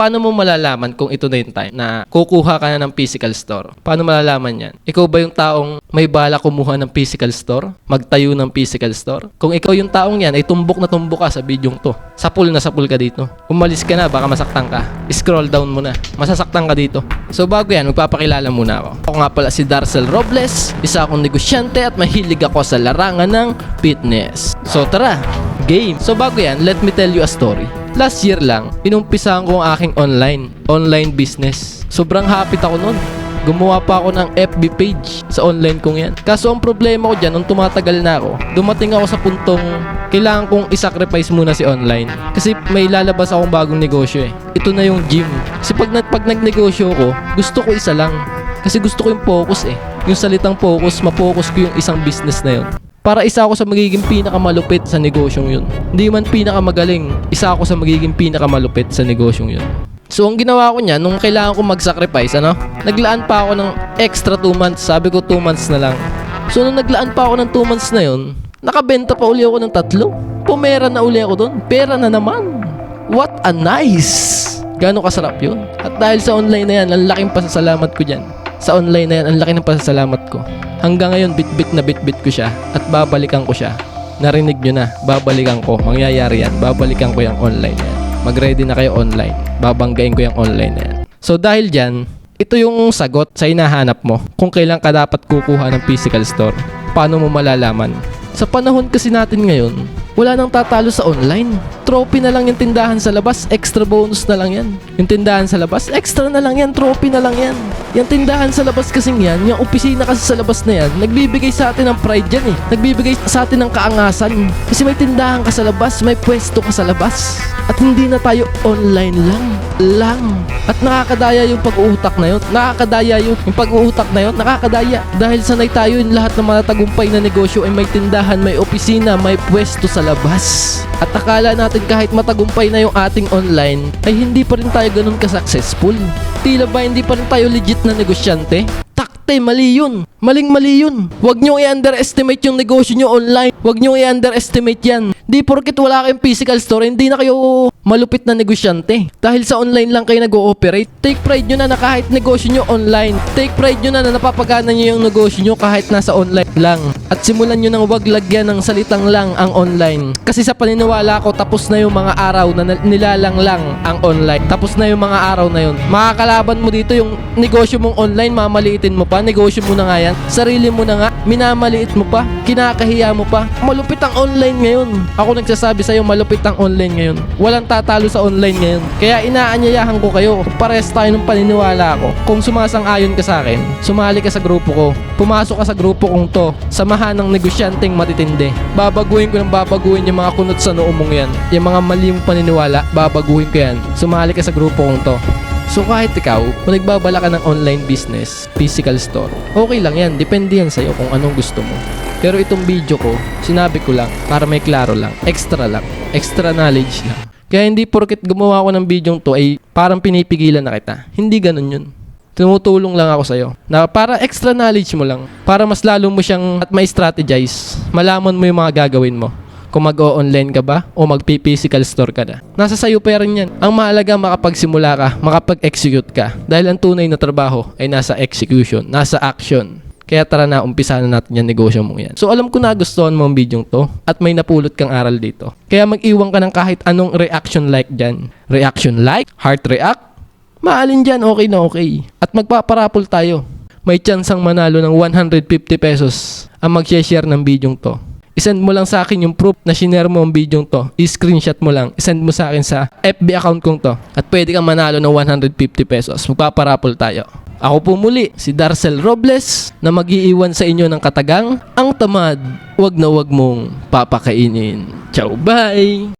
paano mo malalaman kung ito na yung time na kukuha ka na ng physical store? Paano malalaman yan? Ikaw ba yung taong may bala kumuha ng physical store? Magtayo ng physical store? Kung ikaw yung taong yan, ay tumbok na tumbok ka sa bidyong to. Sapul na sapul ka dito. Umalis ka na, baka masaktan ka. Scroll down mo na. Masasaktan ka dito. So bago yan, magpapakilala muna ako. Ako nga pala si Darcel Robles, isa akong negosyante at mahilig ako sa larangan ng fitness. So tara, game. So bago yan, let me tell you a story. Last year lang, inumpisahan ko ang aking online, online business. Sobrang happy ako nun. Gumawa pa ako ng FB page sa online kong yan. Kaso ang problema ko dyan, nung tumatagal na ako, dumating ako sa puntong kailangan kong isacrifice muna si online. Kasi may lalabas akong bagong negosyo eh. Ito na yung gym. Kasi pag, pag nagnegosyo ko, gusto ko isa lang. Kasi gusto ko yung focus eh. Yung salitang focus, ma-focus ko yung isang business na yun. Para isa ako sa magiging pinakamalupit sa negosyong yun. Hindi man pinakamagaling, isa ako sa magiging pinakamalupit sa negosyong yun. So ang ginawa ko niya, nung kailangan ko mag-sacrifice, ano? Naglaan pa ako ng extra 2 months. Sabi ko 2 months na lang. So nung naglaan pa ako ng 2 months na yun, nakabenta pa uli ako ng tatlo. Pumera na uli ako doon. Pera na naman. What a nice! Gano'ng kasarap yun. At dahil sa online na yan, ang laking pasasalamat ko dyan. Sa online na yan, ang laki ng pasasalamat ko. Hanggang ngayon, bit-bit na bit-bit ko siya at babalikan ko siya. Narinig nyo na, babalikan ko. Mangyayari yan, babalikan ko yung online na yan. Mag-ready na kayo online. Babanggain ko yung online na yan. So dahil dyan, ito yung sagot sa hinahanap mo kung kailan ka dapat kukuha ng physical store. Paano mo malalaman? Sa panahon kasi natin ngayon, wala nang tatalo sa online. Trophy na lang yung tindahan sa labas, extra bonus na lang yan. Yung tindahan sa labas, extra na lang yan, trophy na lang yan. Yung tindahan sa labas kasing yan, yung opisina kasi sa labas na yan, nagbibigay sa atin ng pride yan eh. Nagbibigay sa atin ng kaangasan. Kasi may tindahan ka sa labas, may pwesto ka sa labas. At hindi na tayo online lang. Lang. At nakakadaya yung pag-uutak na yun. Nakakadaya yung, yung pag-uutak na yun. Nakakadaya. Dahil sanay tayo yung lahat ng mga tagumpay na negosyo ay may tindahan, may opisina, may pwesto sa labas. At akala natin kahit matagumpay na yung ating online, ay hindi pa rin tayo ganun ka-successful. Tila ba hindi pa rin tayo legit na negosyante? Takte, mali yun. Maling mali yun. Huwag nyo i-underestimate yung negosyo nyo online. Huwag nyo i-underestimate yan. Di porkit wala kayong physical store, hindi na kayo malupit na negosyante. Dahil sa online lang kayo nag-ooperate. Take pride nyo na na kahit negosyo nyo online. Take pride nyo na na napapagana nyo yung negosyo nyo kahit nasa online lang. At simulan nyo nang wag lagyan ng salitang lang ang online. Kasi sa paniniwala ko, tapos na yung mga araw na- nilalang lang ang online. Tapos na yung mga araw na yun. Makakalaban mo dito yung negosyo mong online, mamaliitin mo pa. Negosyo mo na nga yan. Sarili mo na nga. Minamaliit mo pa. Kinakahiya mo pa. Malupit ang online ngayon. Ako nagsasabi sa'yo, malupit ang online ngayon. Walang tatalo sa online ngayon. Kaya inaanyayahan ko kayo. Pares tayo ng paniniwala ko. Kung sumasang-ayon ka sa akin, sumali ka sa grupo ko. Pumasok ka sa grupo kong to. Samahan ng negosyanteng matitindi. Babaguhin ko ng babaguhin yung mga kunot sa noo mong yan. Yung mga mali mong paniniwala, babaguhin ko yan. Sumali ka sa grupo kong to. So kahit ikaw, kung nagbabala ka ng online business, physical store, okay lang yan. Depende yan sa'yo kung anong gusto mo. Pero itong video ko, sinabi ko lang para may klaro lang. Extra lang. Extra knowledge lang. Kaya hindi porket gumawa ko ng video to ay parang pinipigilan na kita. Hindi ganun yun. Tumutulong lang ako sa'yo. Na para extra knowledge mo lang. Para mas lalo mo siyang at may strategize. Malaman mo yung mga gagawin mo kung mag-o-online ka ba o mag-physical store ka na. Nasa sayo pa rin yan. Ang mahalaga makapagsimula ka, makapag-execute ka. Dahil ang tunay na trabaho ay nasa execution, nasa action. Kaya tara na, umpisa na natin yung negosyo mong yan. So alam ko na gustuhan mo ang video to at may napulot kang aral dito. Kaya mag-iwan ka ng kahit anong reaction like dyan. Reaction like? Heart react? Maalin dyan, okay na okay. At magpaparapol tayo. May chansang manalo ng 150 pesos ang mag-share ng video to. Isend mo lang sa akin yung proof na shinare mo ang video to. I-screenshot mo lang. Isend mo sa akin sa FB account kong to. At pwede kang manalo ng 150 pesos. Magpaparapol tayo. Ako po muli, si Darcel Robles na mag-iiwan sa inyo ng katagang ang tamad, wag na wag mong papakainin. Ciao, bye!